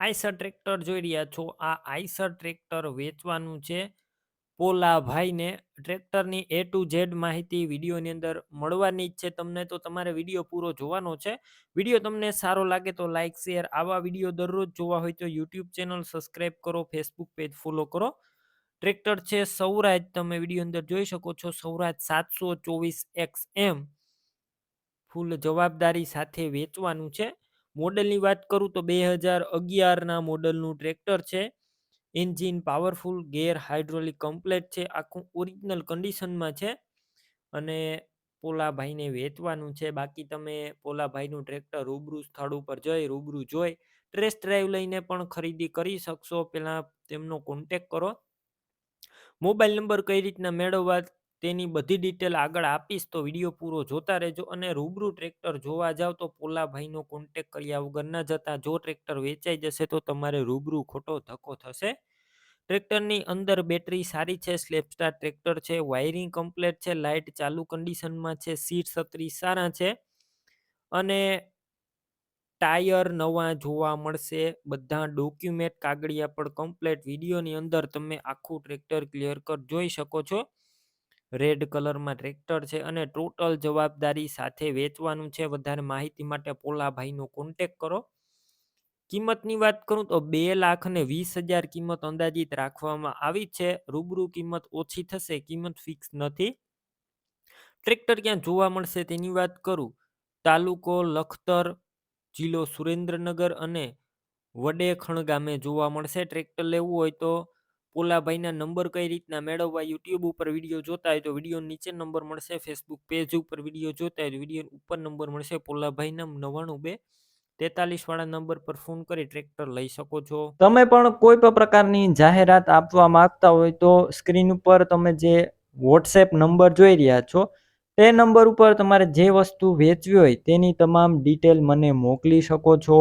Eicher tractor જોઈ રહ્યા છો. આ આઈસર ટ્રેક્ટર વેચવાનું છે. પોલાભાઈને ટ્રેક્ટરની એ ટુ ઝેડ માહિતી વિડીયોની અંદર મળવાની જ છે. તમને તો તમારે વીડિયો પૂરો જોવાનો છે. વીડિયો તમને સારો લાગે તો લાઇક શેર, આવા વીડિયો દરરોજ જોવા હોય તો યુટ્યુબ ચેનલ સબસ્ક્રાઈબ કરો, ફેસબુક પેજ ફોલો કરો. ટ્રેક્ટર છે સૌરાજ. તમે વીડિયો અંદર જોઈ શકો છો. સૌરાજ સાતસો ચોવીસ એક્સ એમ. ફૂલ જવાબદારી સાથે વેચવાનું છે. મોડલની વાત કરું તો બે હજાર અગિયારના મોડલનું ટ્રેક્ટર છે. Engine powerful, gear hydraulic complete છે. આખું ઓરિજિનલ કન્ડિશનમાં છે. અને પોલાભાઈને વેચવાનું છે. બાકી તમે પોલાભાઈનું ટ્રેક્ટર રૂબરૂ સ્થળ ઉપર જઈ, રૂબરૂ જોઈ ટ્રેસ ડ્રાઈવ લઈને પણ ખરીદી કરી શકશો. પહેલાં તેમનો કોન્ટેક કરો. મોબાઈલ નંબર કઈ રીતના મેળવવા તેની બધી ડિટેલ આગળ આપીશ તો વીડિયો પૂરો જોતા રહેજો અને રૂબરૂ ટ્રેક્ટર જોવા જાવ તો પોલાભાઈનો કોન્ટેક કર્યા વગર ન જતા. જો ટ્રેક્ટર વેચાઈ જશે તો તમારે રૂબરૂ ખોટો ધક્કો થશે. ટ્રેક્ટરની અંદર બેટરી સારી છે સ્લેપસ્ટાર ટ્રેક્ટર છે વાયરિંગ કમ્પ્લેટ છે લાઇટ ચાલુ કન્ડિશનમાં છે સીટ છત્રી સારા છે અને ટાયર નવા જોવા મળશે. બધા ડોક્યુમેન્ટ કાગળિયા પણ કમ્પ્લેટ વિડીયોની અંદર તમે આખું ટ્રેક્ટર ક્લિયર કર જોઈ શકો છો. રેડ કલરમાં ટ્રેક્ટર છે અને ટોટલ જવાબદારી સાથે વેચવાનું છે. વધારે માહિતી માટે પોલાભાઈનો કોન્ટેક કરો. કિંમતની વાત કરું તો બે લાખ ને વીસ હજાર કિંમત અંદાજિત રાખવામાં આવી છે. રૂબરૂ કિંમત ઓછી થશે, કિંમત ફિક્સ નથી. ટ્રેક્ટર ક્યાં જોવા મળશે તેની વાત કરું. તાલુકો લખતર, જિલ્લો સુરેન્દ્રનગર અને વડેખણ ગામે જોવા મળશે. ટ્રેક્ટર લેવું હોય તો પોલાભાઈના નંબર કઈ રીતના મેળવવા યુટ્યુબ ઉપર વીડિયો જોતા હોય તો વીડિયો નીચે નંબર મળશે, ફેસબુક પેજ ઉપર વીડિયો જોતા હોય તો વીડિયો ઉપર નંબર મળશે, પોલાભાઈના નવ્વાણું બે તેતાલીસ વાળા નંબર પર ફોન કરી ટ્રેક્ટર લઈ શકો છો. તમે પણ કોઈ પણ પ્રકારની જાહેરાત આપવા માંગતા હોય તો સ્ક્રીન ઉપર તમે જે વોટ્સએપ નંબર જોઈ રહ્યા છો, તે નંબર ઉપર તમારે જે વસ્તુ વેચવી હોય તેની તમામ ડિટેલ મને મોકલી શકો છો.